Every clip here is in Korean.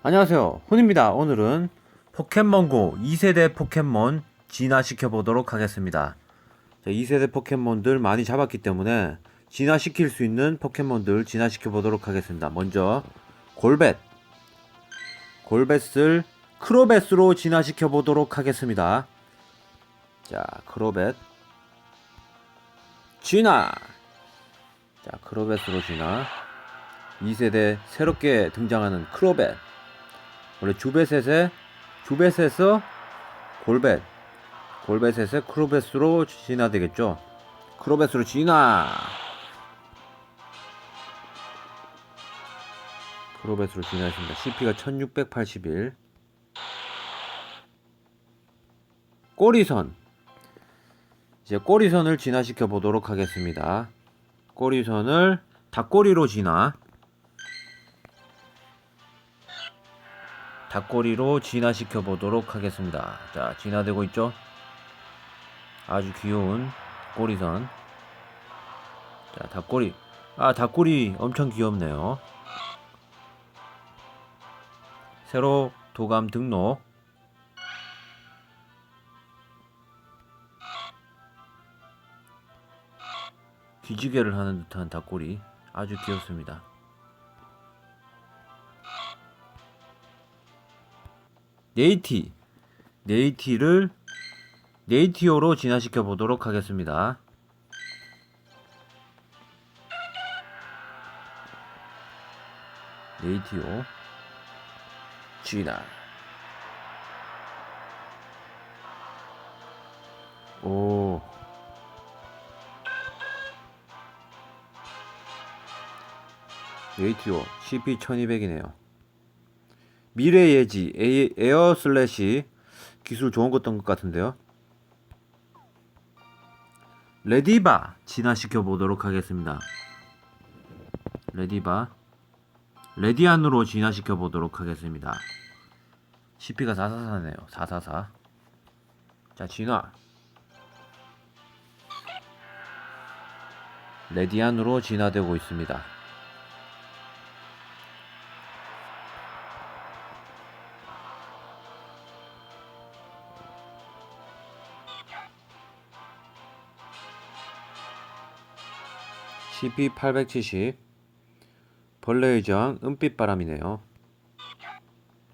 안녕하세요. 훈입니다. 오늘은 포켓몬고 2세대 포켓몬 진화시켜 보도록 하겠습니다. 자, 2세대 포켓몬들 많이 잡았기 때문에 진화시킬 수 있는 포켓몬들 진화시켜 보도록 하겠습니다. 먼저 골벳. 골벳을 크로벳으로 진화시켜 보도록 하겠습니다. 자, 크로벳. 진화. 자, 크로벳으로 진화. 2세대 새롭게 등장하는 크로벳. 원래 주베셋에 주베셋에서 골벳 골벳에서 크로벳으로 진화되겠죠? 크로벳으로 진화 크로벳으로 진화했습니다. CP가 1681 꼬리선. 이제 꼬리선을 진화시켜 보도록 하겠습니다. 꼬리선을 닭꼬리로 진화 닭꼬리로 진화시켜 보도록 하겠습니다. 자, 진화되고 있죠? 아주 귀여운 꼬리선. 자, 닭꼬리. 아, 닭꼬리 엄청 귀엽네요. 새로 도감 등록. 기지개를 하는 듯한 닭꼬리. 아주 귀엽습니다. 네이티 네이티를 네이티오로 진화시켜 보도록 하겠습니다. 네이티오 진화 오 네이티오 CP 1200이네요. 미래 예지 에어 슬래시 기술 좋은 것던 것 같은데요. 레디바 진화시켜 보도록 하겠습니다. 레디바 레디안으로 진화시켜 보도록 하겠습니다. CP가 444네요. 444. 자, 진화. 레디안으로 진화되고 있습니다. CP 870 벌레의 저항 은빛바람이네요.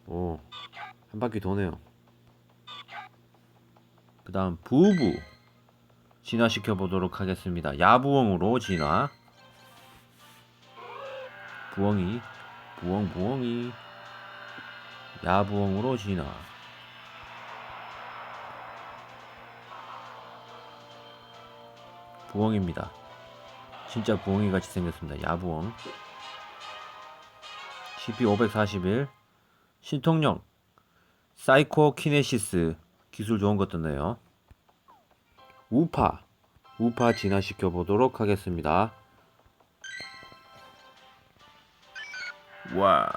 오, 한 바퀴 도네요. 그 다음 부부 진화시켜 보도록 하겠습니다. 야부엉으로 진화. 부엉이, 부엉, 부엉이. 야부엉으로 진화. 부엉입니다. 진짜 부엉이 같이 생겼습니다. 야부엉. CP 541 신통령 사이코 키네시스 기술 좋은 것 떴네요. 우파 우파 진화시켜 보도록 하겠습니다. 와.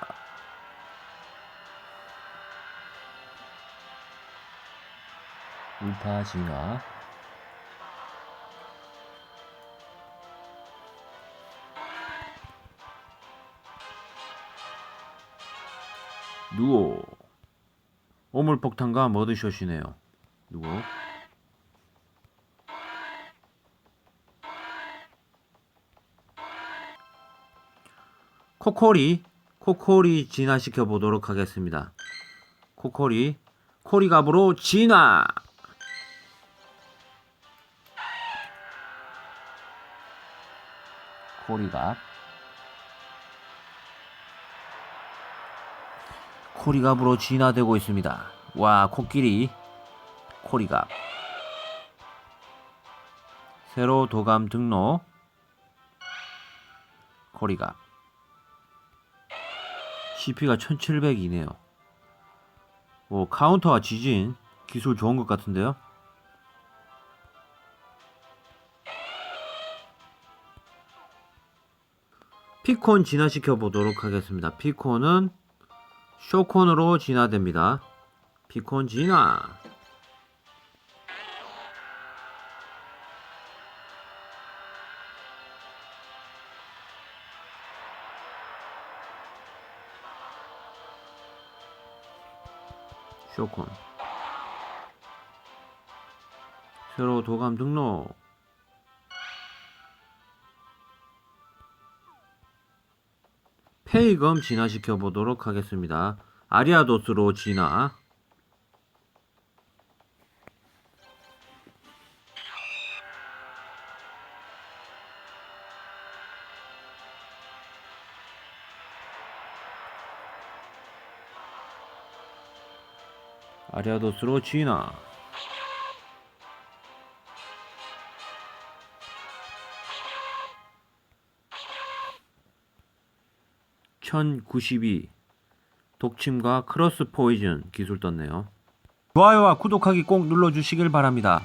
우파 진화 누오 오물폭탄과 머드샷이네요. 누오 코코리 코코리 진화시켜 보도록 하겠습니다. 코코리 코리갑으로 진화! 코리갑 코리갑으로 진화되고 있습니다. 와, 코끼리, 코리갑. 새로 도감 등록, 코리갑. CP가 1700이네요. 오, 카운터와 지진, 기술 좋은 것 같은데요? 피콘 진화시켜 보도록 하겠습니다. 피콘은 쇼콘으로 진화됩니다. 피콘 진화. 쇼콘 새로 도감 등록 페이검 진화시켜 보도록 하겠습니다. 아리아도스로 진화 아리아도스로 진화 1092 독침과 크로스 포이즌 기술 떴네요. 좋아요와 구독하기 꼭 눌러주시길 바랍니다.